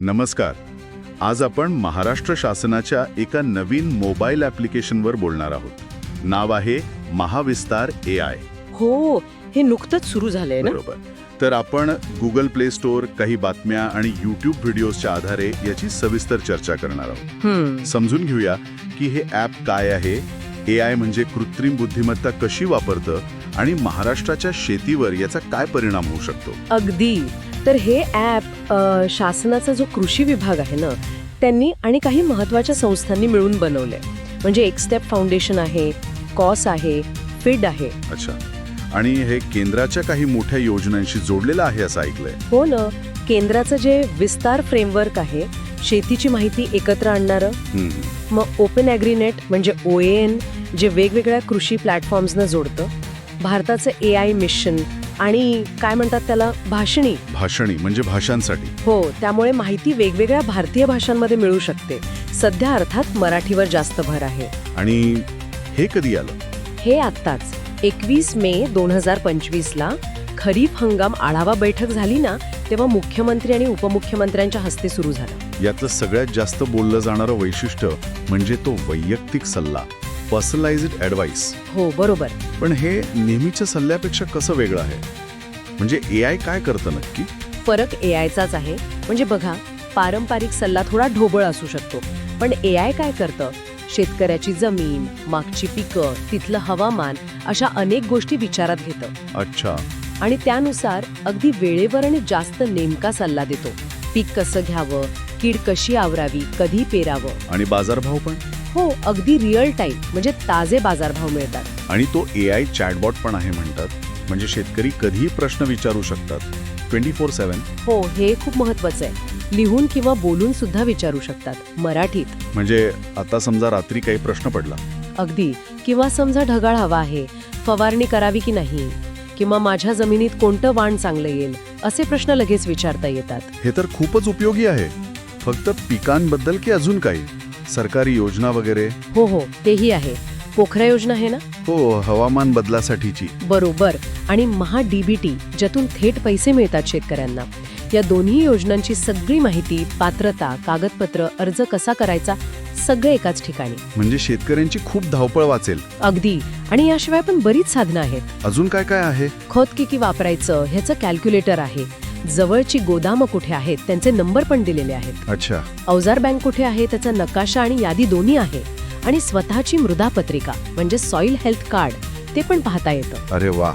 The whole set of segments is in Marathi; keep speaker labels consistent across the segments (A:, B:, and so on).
A: नमस्कार. आज आपण महाराष्ट्र शासनाच्या एका नवीन मोबाईल ॲप्लिकेशनवर बोलणार आहोत. नाव आहे महाविस्तार ए आय.
B: हो हे नुकतंच सुरू झालंय ना?
A: बरोबर. तर आपण गुगल प्ले स्टोअर काही बातम्या आणि यूट्यूब व्हिडिओजच्या आधारे याची सविस्तर चर्चा करणार आहोत.
B: हम्म.
A: समजून घेऊया की हे ॲप काय आहे? ए आय म्हणजे कृत्रिम बुद्धिमत्ता कशी वापरतं आणि महाराष्ट्राच्या शेतीवर याचा काय परिणाम होऊ शकतो?
B: अगदी. तर हे ॲप शासनाचा जो कृषी विभाग आहे ना त्यांनी आणि काही महत्त्वाच्या संस्थांनी मिळून बनवलंय. म्हणजे एक स्टेप फाउंडेशन आहे कॉस आहे फिड आहे.
A: अच्छा. आणि हे केंद्राच्या काही मोठ्या योजनांशी जोडलेलं आहे असं ऐकलंय.
B: हो ना. केंद्राचं जे विस्तार फ्रेमवर्क आहे शेतीची माहिती एकत्र आणणारं. मग ओपन ॲग्रीनेट म्हणजे ओ एन जे वेगवेगळ्या कृषी प्लॅटफॉर्म्सना जोडतं भारताचं ए आय मिशन आणि काय म्हणतात त्याला? भाषणी.
A: भाषणी म्हणजे भाषांसाठी.
B: हो त्यामुळे माहिती वेगवेगळ्या भारतीय भाषांमध्ये मिळू शकते. सध्या अर्थात मराठीवर जास्त भर आहे.
A: आणि हे कधी आलं?
B: हे आत्ताच. एकवीस मे दोन हजार पंचवीसला खरीप हंगाम आढावा बैठक झाली ना तेव्हा मुख्यमंत्री आणि उपमुख्यमंत्र्यांच्या हस्ते सुरू झालं.
A: याचं सगळ्यात जास्त बोललं जाणारं वैशिष्ट्य म्हणजे तो वैयक्तिक सल्ला. पर्सनलाइज्ड ॲडवाईस
B: हो बरोबर.
A: पण हे नेहमीच्या सल्ल्यापेक्षा कसं वेगळं आहे? म्हणजे ए आय काय करतं नक्की?
B: फरक ए आयचाच आहे. म्हणजे बघा पारंपरिक सल्ला थोडा ढोबळ असू शकतो. पण ए आय काय करतं? शेतकऱ्याची जमीन मागची पिकं तिथलं हवामान अशा अनेक गोष्टी विचारात घेतं.
A: अच्छा.
B: आणि त्यानुसार अगदी वेळेवर आणि जास्त नेमका सल्ला देतो. पीक कसं घ्यावं? कीड कशी आवरावी? कधी पेरावं?
A: आणि बाजारभाव पण?
B: हो अगदी रिअल टाईम म्हणजे ताजे बाजारभाव मिळतात.
A: आणि तो ए आय चॅटबॉट पण आहे म्हणतात. म्हणजे शेतकरी कधीही प्रश्न विचारू शकतात. ट्वेंटी फोर सेवन
B: हो हे खूप महत्वाचं आहे. लिहून किंवा बोलून सुद्धा विचारू शकतात मराठीत.
A: म्हणजे आता समजा रात्री काही प्रश्न पडला.
B: अगदी. किंवा समजा ढगाळ हवा आहे फवारणी करावी की नाही किंवा माझ्या जमिनीत कोणतं वाण चांगलं येईल असे प्रश्न लगेच विचारता येतात.
A: हे तर खूपच उपयोगी आहे. फक्त पिकांबद्दल की अजून काही? सरकारी योजना वगैरे?
B: हो हो तेही आहे. पोखरा योजना आहे ना?
A: हो हवामान बदलासाठीची.
B: बरोबर. आणि महा डीबीटी ज्यातून थेट पैसे मिळतात शेतकऱ्यांना. या दोन्ही योजनांची सगळी माहिती पात्रता कागदपत्र अर्ज कसा करायचा सगळं एकाच ठिकाणी.
A: म्हणजे शेतकऱ्यांची खूप धावपळ वाचेल.
B: अगदी. आणि याशिवाय पण बरीच साधनं आहेत.
A: अजून काय काय आहे?
B: खत किती वापरायचं ह्याचं कॅल्क्युलेटर आहे. जवळची गोदामं कुठे आहेत त्यांचे नंबर पण दिलेले आहेत.
A: अच्छा.
B: अवजार बँक कुठे आहे त्याचा नकाशा आणि यादी दोन्ही आहे. आणि स्वतःची मृदा पत्रिका म्हणजे सॉइल हेल्थ कार्ड ते पण पाहता येतं.
A: अरे वा.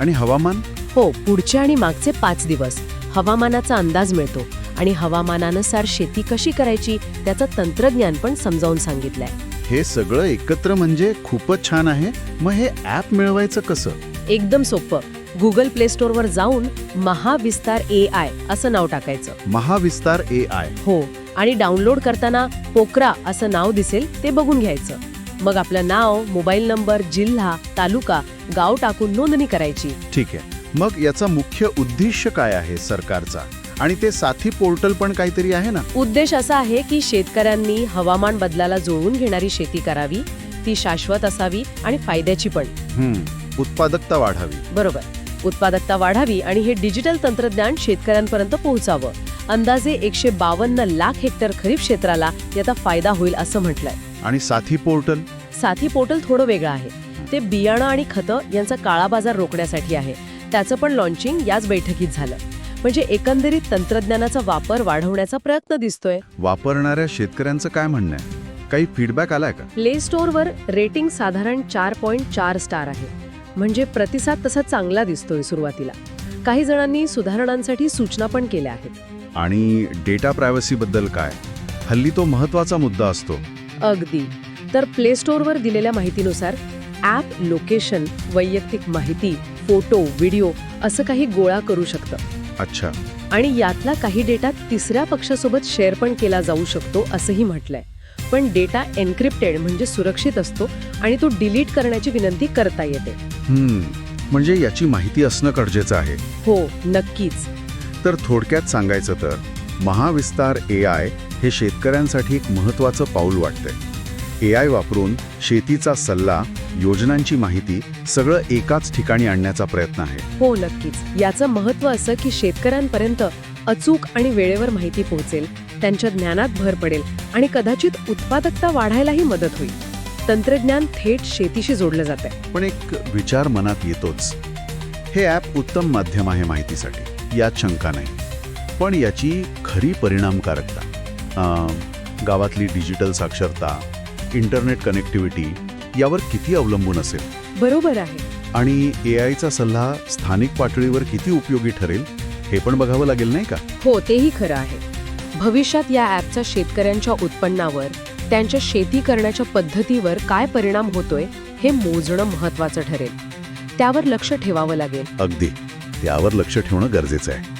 A: आणि हवामान?
B: हो पुढचे आणि मागचे पाच दिवस. हवामानाचा अंदाज मिळतो. आणि हवामानानुसार शेती कशी करायची त्याचं तंत्रज्ञान पण समजावून सांगितलंय.
A: हे सगळं एकत्र म्हणजे खूपच छान आहे. मग हे ऍप मिळवायचं कसं?
B: एकदम सोपं. गुगल प्ले स्टोअरवर जाऊन महाविस्तार ए आय असं नाव टाकायचं.
A: Mahavistar A I.
B: हो आणि डाउनलोड करताना पोकरा असं नाव दिसेल ते बघून घ्यायचं. मग आपलं नाव मोबाईल नंबर जिल्हा तालुका गाव टाकून नोंदणी करायची.
A: ठीक आहे. मग याचा मुख्य उद्देश काय आहे सरकारचा? आणि ते साथी पोर्टल पण काहीतरी आहे ना?
B: उद्देश असा आहे की शेतकऱ्यांनी हवामान बदलाला जुळवून घेणारी शेती करावी ती शाश्वत असावी आणि फायद्याची पण.
A: हम्म, उत्पादकता वाढावी.
B: बरोबर. उत्पादकता वाढावी आणि हे डिजिटल तंत्रज्ञान शेतकऱ्यांपर्यंत पोहोचावं. अंदाजे एकशे बावन्न लाख हेक्टर खरीप क्षेत्राला याचा फायदा होईल असं म्हटलंय.
A: आणि साथी पोर्टल?
B: साथी पोर्टल थोडं वेगळं आहे. ते बियाणं आणि खतं यांचा काळा बाजार रोखण्यासाठी आहे. त्याचं पण लॉन्चिंग याच बैठकीत झालं. म्हणजे एकंदरीत तंत्रज्ञानाचा वापर वाढवण्याचा प्रयत्न दिसतोय.
A: वापरणाऱ्या शेतकऱ्यांचं काय म्हणणं आहे? काही फीडबॅक आलाय का?
B: प्ले स्टोअरवर रेटिंग साधारण चार पॉईंट चार स्टार आहे. म्हणजे प्रतिसाद तसा चांगला दिसतोय सुरुवातीला. काही जणांनी सुधारणांसाठी सूचना पण केल्या आहेत.
A: आणि डेटा प्रायव्हसी बद्दल काय? हल्ली तो महत्त्वाचा मुद्दा असतो.
B: अगदी. तर प्ले स्टोअरवर दिलेल्या माहितीनुसार ॲप लोकेशन वैयक्तिक माहिती फोटो व्हिडिओ असं काही गोळा करू शकतं.
A: अच्छा.
B: आणि यातला काही डेटा तिसऱ्या पक्षासोबत शेअर पण केला जाऊ शकतो असंही म्हटलंय. पण डेटा एन्क्रिप्टेड म्हणजे सुरक्षित असतो आणि तो डिलीट करण्याची विनंती करता येते.
A: म्हणजे याची माहिती असणं गरजेचं आहे.
B: हो नक्कीच.
A: तर थोडक्यात सांगायचं तर महाविस्तार ए आय हे शेतकऱ्यांसाठी एक महत्त्वाचं पाऊल वाटतंय. ए आय वापरून शेतीचा सल्ला योजनांची माहिती सगळं एकाच ठिकाणी आणण्याचा प्रयत्न आहे.
B: हो नक्कीच. याचं महत्त्व असं की शेतकऱ्यांपर्यंत अचूक आणि वेळेवर माहिती पोहोचेल त्यांच्या ज्ञानात भर पडेल आणि कदाचित उत्पादकता वाढायलाही मदत होईल. तंत्रज्ञान थेट शेतीशी जोडलं जात आहे
A: पण एक विचार मनात येतोच. हे ॲप उत्तम माध्यम आहे माहितीसाठी यात शंका नाही. पण याची खरी परिणामकारकता गावातली डिजिटल साक्षरता इंटरनेट कनेक्टिव्हिटी यावर किती अवलंबून असेल?
B: बरोबर आहे.
A: आणि ए आयचा सल्ला स्थानिक पातळीवर किती उपयोगी ठरेल हे पण बघावं लागेल नाही का?
B: हो तेही खरं आहे. भविष्यात या ॲपचा शेतकऱ्यांच्या उत्पन्नावर त्यांच्या शेती करण्याच्या पद्धतीवर काय परिणाम होतोय हे मोजणं महत्वाचं ठरेल. त्यावर लक्ष ठेवावं लागेल.
A: अगदी. त्यावर लक्ष ठेवणं गरजेचं आहे.